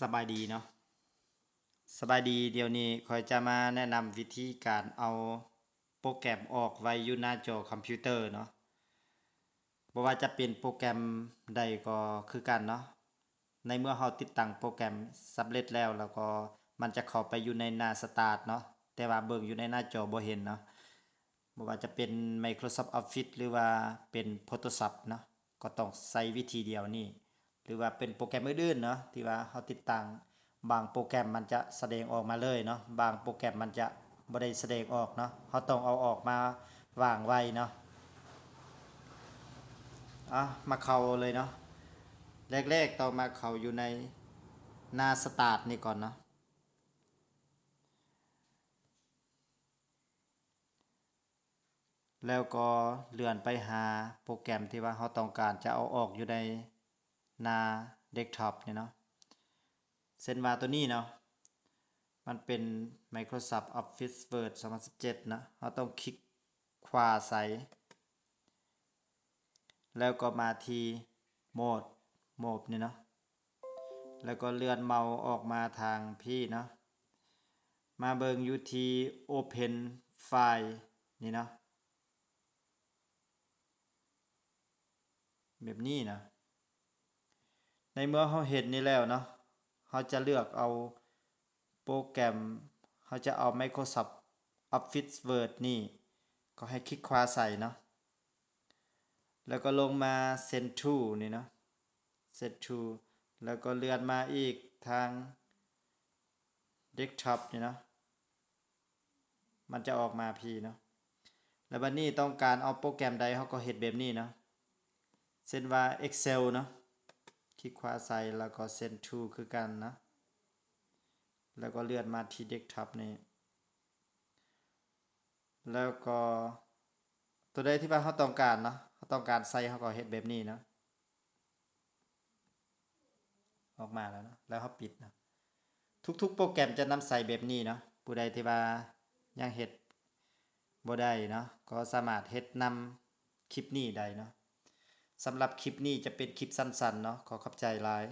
สบายดีเนาะสบายดีเดี๋ยวนี้คอยจะมาแนะนำวิธีการเอาโปรแกรมออกไว้อยู่หน้าจอคอมพิวเตอร์เนาะบ่ว่าจะเป็นโปรแกรมใดก็คือกันเนาะในเมื่อเราติดตั้งโปรแกรมสำเร็จแล้วแล้วก็มันจะเข้าไปอยู่ในหน้าสตาร์ทเนาะแต่ว่าเบิ่งอยู่ในหน้าจอบ่เห็นเนาะบ่ว่าจะเป็น Microsoft Office หรือว่าเป็น Photoshop เนาะก็ต้องใช้วิธีเดียวนี้ห รือว่าเป็นโปรแกรมอื่นๆเนาะที่ว่าเราติดตั้งบางโปรแกรมมันจะแสดงออกมาเลยเนาะบางโปรแกรมมันจะบ่ได้แสดงออกเนาะเราต้องเอาออกมาวางไว้เนาะอะมาเข้าเลยเนาะแรกๆต้องมาเข้าอยู่ในหน้าสตาร์ทนี่ก่อนเนาะแล้วก็เลื่อนไปหาโปรแกรมที่ว่าเราต้องการจะเอาออกอยู่ใน หน้าเดสก์ท็อปเนี่ยเนาะเช่นว่าตัวนี้เนาะมันเป็น Microsoft Office Word 2017 นะเราต้องคลิกขวาใส่แล้วก็มาที่โหมดโหมดนี่เนาะแล้วก็เลื่อนเมาส์ออกมาทางพี่เนาะมาเบิงอยู่ที่ Open File นี่เนาะแบบนี้นะ ในเมื่อเราเห็นนี่แล้วเนาะเราจะเลือกเอาโปรแกรมเราจะเอา Microsoft Office Word นี่ ก็ให้คลิกขวาใส่เนาะแล้วก็ลงมา Send to นี่เนาะ Send to แล้วก็เลื่อนมาอีกทาง Desktop นี่เนาะมันจะออกมาพีเนาะแล้วบัดนนี้ต้องการเอาโปรแกรมใดเขาก็เฮ็ดแบบนี้เนาะเช่นว่า Excel เนาะ คลิกขวาใส่แล้วก็ Send to คือกันนะ แล้วก็เลื่อนมาที่ Desktop นี่แล้วก็ตัวใดที่ว่าเราต้องการเนาะเราต้องการใส่เราก็เฮ็ดแบบนี้เนาะออกมาแล้วนะแล้วเราปิดนะทุกๆ โปรแกรมจะนำใส่แบบนี้เนาะผู้ใดที่ว่ายังเฮ็ดบ่ได้เนาะก็สามารถเฮ็ดนำคลิปนี้ได้เนาะ สำหรับคลิปนี้จะเป็นคลิปสั้นๆเนาะขอขอบใจหลาย